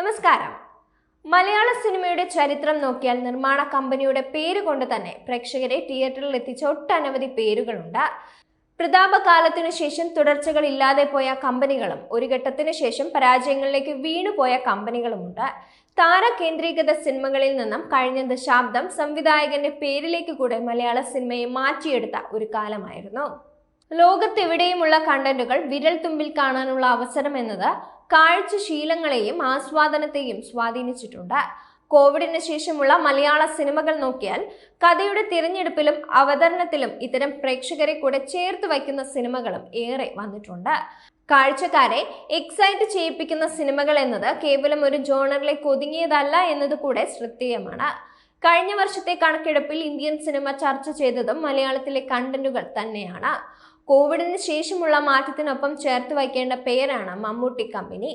നമസ്കാരം. മലയാള സിനിമയുടെ ചരിത്രം നോക്കിയാൽ നിർമ്മാണ കമ്പനിയുടെ പേര് കൊണ്ട് തന്നെ പ്രേക്ഷകരെ തിയേറ്ററിൽ എത്തിച്ച ഒട്ടനവധി പേരുകളുണ്ട്. പ്രതാപകാലത്തിനു ശേഷം തുടർച്ചകൾ ഇല്ലാതെ പോയ കമ്പനികളും ഒരു ഘട്ടത്തിനു ശേഷം പരാജയങ്ങളിലേക്ക് വീണുപോയ കമ്പനികളുമുണ്ട്. താര കേന്ദ്രീകൃത സിനിമകളിൽ നിന്നും കഴിഞ്ഞ ദശാബ്ദം സംവിധായകന്റെ പേരിലേക്ക് കൂടെ മലയാള സിനിമയെ മാറ്റിയെടുത്ത ഒരു കാലമായിരുന്നു. ലോകത്തെവിടെയുമുള്ള കണ്ടന്റുകൾ വിരൽ തുമ്പിൽ കാണാനുള്ള അവസരം എന്നത് കാഴ്ചശീലങ്ങളെയും ആസ്വാദനത്തെയും സ്വാധീനിച്ചിട്ടുണ്ട്. കോവിഡിന് ശേഷമുള്ള മലയാള സിനിമകൾ നോക്കിയാൽ കഥയുടെ തിരഞ്ഞെടുപ്പിലും അവതരണത്തിലും ഇത്തരം പ്രേക്ഷകരെ കൂടെ ചേർത്ത് വയ്ക്കുന്ന സിനിമകളും ഏറെ വന്നിട്ടുണ്ട്. കാഴ്ചക്കാരെ എക്സൈറ്റ് ചെയ്യിപ്പിക്കുന്ന സിനിമകൾ എന്നത് കേവലം ഒരു ജോണറിലേക്ക് കൊതുങ്ങിയതല്ല എന്നത് കൂടെ ശ്രദ്ധേയമാണ്. കഴിഞ്ഞ വർഷത്തെ കണക്കെടുപ്പിൽ ഇന്ത്യൻ സിനിമ ചർച്ച ചെയ്തതും മലയാളത്തിലെ കണ്ടന്റുകൾ തന്നെയാണ്. കോവിഡിന് ശേഷമുള്ള മാറ്റത്തിനൊപ്പം ചേർത്ത് വയ്ക്കേണ്ട പേരാണ് മമ്മൂട്ടി കമ്പനി.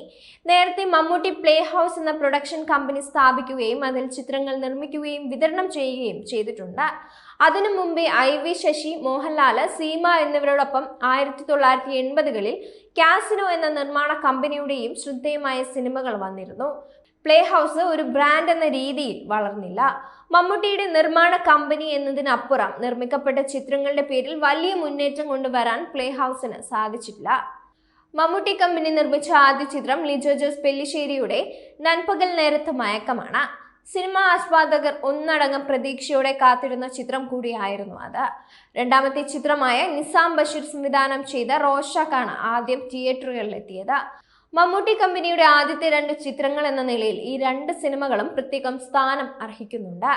നേരത്തെ മമ്മൂട്ടി പ്ലേ ഹൗസ് എന്ന പ്രൊഡക്ഷൻ കമ്പനി സ്ഥാപിക്കുകയും അതിൽ ചിത്രങ്ങൾ നിർമ്മിക്കുകയും വിതരണം ചെയ്യുകയും ചെയ്തിട്ടുണ്ട്. അതിനു മുമ്പേ ഐ വി ശശി മോഹൻലാൽ സീമ എന്നിവരോടൊപ്പം ആയിരത്തി തൊള്ളായിരത്തി എൺപതുകളിൽ കാസിനോ എന്ന നിർമ്മാണ കമ്പനിയുടെയും ശ്രദ്ധേയമായ സിനിമകൾ വന്നിരുന്നു. പ്ലേ ഹൗസ് ഒരു ബ്രാൻഡ് എന്ന രീതിയിൽ വളർന്നില്ല. മമ്മൂട്ടിയുടെ നിർമ്മാണ കമ്പനി എന്നതിനപ്പുറം നിർമ്മിക്കപ്പെട്ട ചിത്രങ്ങളുടെ പേരിൽ വലിയ മുന്നേറ്റം കൊണ്ടുവരാൻ പ്ലേ ഹൗസിന് സാധിച്ചിട്ടില്ല. മമ്മൂട്ടി കമ്പനി നിർമ്മിച്ച ആദ്യ ചിത്രം ലിജോ ജോസ് പെല്ലിശ്ശേരിയുടെ നൻപകൽ നേരത്ത് മയക്കമാണ്. സിനിമാ ആസ്വാദകർ ഒന്നടങ്കം പ്രതീക്ഷയോടെ കാത്തിരുന്ന ചിത്രം കൂടിയായിരുന്നു അത്. രണ്ടാമത്തെ ചിത്രമായ നിസാം ബഷീർ സംവിധാനം ചെയ്ത റോഷാക്കാണ് ആദ്യം തിയേറ്ററുകളിലെത്തിയത്. മമ്മൂട്ടി കമ്പനിയുടെ ആദ്യത്തെ രണ്ട് ചിത്രങ്ങൾ എന്ന നിലയിൽ ഈ രണ്ട് സിനിമകളും പ്രത്യേകം സ്ഥാനം അർഹിക്കുന്നുണ്ട്.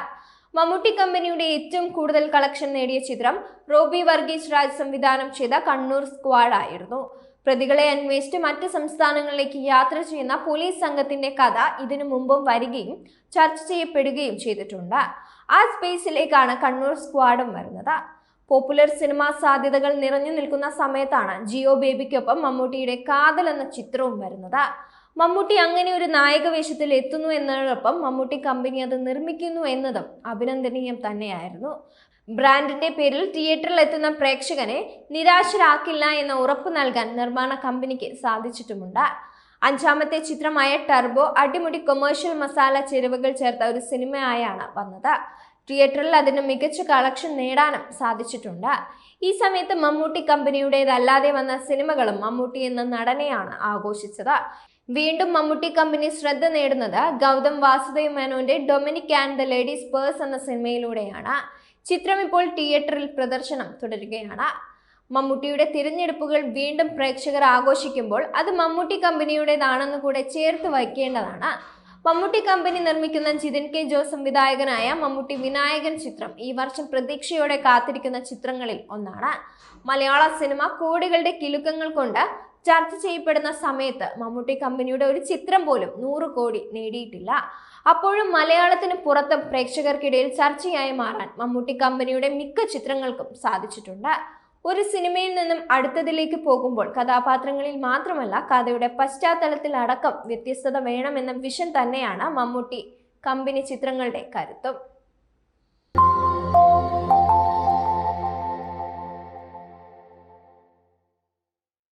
മമ്മൂട്ടി കമ്പനിയുടെ ഏറ്റവും കൂടുതൽ കളക്ഷൻ നേടിയ ചിത്രം റോബി വർഗീസ് രാജ് സംവിധാനം ചെയ്ത കണ്ണൂർ സ്ക്വാഡ് ആയിരുന്നു. പ്രതികളെ അന്വേഷിച്ച് മറ്റ് സംസ്ഥാനങ്ങളിലേക്ക് യാത്ര ചെയ്യുന്ന പോലീസ് സംഘത്തിന്റെ കഥ ഇതിനു മുമ്പും വരികയും ചർച്ച ചെയ്യപ്പെടുകയും ചെയ്തിട്ടുണ്ട്. ആ സ്പേസിലേക്കാണ് കണ്ണൂർ സ്ക്വാഡും വരുന്നത്. പോപ്പുലർ സിനിമാ സാധ്യതകൾ നിറഞ്ഞു നിൽക്കുന്ന സമയത്താണ് ജിയോ ബേബിക്കൊപ്പം മമ്മൂട്ടിയുടെ കാതൽ എന്ന ചിത്രവും വരുന്നത്. മമ്മൂട്ടി അങ്ങനെ ഒരു നായക വേഷത്തിൽ എത്തുന്നു എന്നതിനൊപ്പം മമ്മൂട്ടി കമ്പനി അത് നിർമ്മിക്കുന്നു എന്നതും അഭിനന്ദനീയം തന്നെയായിരുന്നു. ബ്രാൻഡിന്റെ പേരിൽ തിയേറ്ററിൽ എത്തുന്ന പ്രേക്ഷകനെ നിരാശരാക്കില്ല എന്ന ഉറപ്പ് നൽകാൻ നിർമ്മാണ കമ്പനിക്ക് സാധിച്ചിട്ടുമുണ്ട്. അഞ്ചാമത്തെ ചിത്രമായ ടർബോ അടിമുടി കൊമേഴ്ഷ്യൽ മസാല ചേരുവകൾ ചേർത്ത ഒരു സിനിമയായാണ് വന്നത്. തിയേറ്ററിൽ അതിന് മികച്ച കളക്ഷൻ നേടാനും സാധിച്ചിട്ടുണ്ട്. ഈ സമയത്ത് മമ്മൂട്ടി കമ്പനിയുടേതല്ലാതെ വന്ന സിനിമകളും മമ്മൂട്ടി എന്ന നടനെയാണ് ആഘോഷിച്ചത്. വീണ്ടും മമ്മൂട്ടി കമ്പനി ശ്രദ്ധ നേടുന്നത് ഗൗതം വാസുദേവ് മേനോന്റെ Dominic and the ladies purse എന്ന സിനിമയിലൂടെയാണ്. ചിത്രം ഇപ്പോൾ തിയേറ്ററിൽ പ്രദർശനം തുടരുകയാണ്. മമ്മൂട്ടിയുടെ തിരഞ്ഞെടുപ്പുകൾ വീണ്ടും പ്രേക്ഷകർ ആഘോഷിക്കുമ്പോൾ അത് മമ്മൂട്ടി കമ്പനിയുടേതാണെന്ന് കൂടെ ചേർത്ത് വയ്ക്കേണ്ടതാണ്. മമ്മൂട്ടി കമ്പനി നിർമ്മിക്കുന്ന ജിതിൻ കെ ജോസ് സംവിധായകനായ മമ്മൂട്ടി വിനായകൻ ചിത്രം ഈ വർഷം പ്രതീക്ഷയോടെ കാത്തിരിക്കുന്ന ചിത്രങ്ങളിൽ ഒന്നാണ്. മലയാള സിനിമ കോടികളുടെ കിലുക്കങ്ങൾ കൊണ്ട് ചർച്ച ചെയ്യപ്പെടുന്ന സമയത്ത് മമ്മൂട്ടി കമ്പനിയുടെ ഒരു ചിത്രം പോലും നൂറ് കോടി നേടിയിട്ടില്ല. അപ്പോഴും മലയാളത്തിന് പുറത്തും പ്രേക്ഷകർക്കിടയിൽ ചർച്ചയായി മാറാൻ മമ്മൂട്ടി കമ്പനിയുടെ മിക്ക ചിത്രങ്ങൾക്കും സാധിച്ചിട്ടുണ്ട്. ഒരു സിനിമയിൽ നിന്നും അടുത്തതിലേക്ക് പോകുമ്പോൾ കഥാപാത്രങ്ങളിൽ മാത്രമല്ല കഥയുടെ പശ്ചാത്തലത്തിൽ അടക്കം വ്യത്യസ്തത വേണമെന്ന വിഷൻ തന്നെയാണ് മമ്മൂട്ടി. കമ്പനി ചിത്രങ്ങളുടെ കരുത്തും.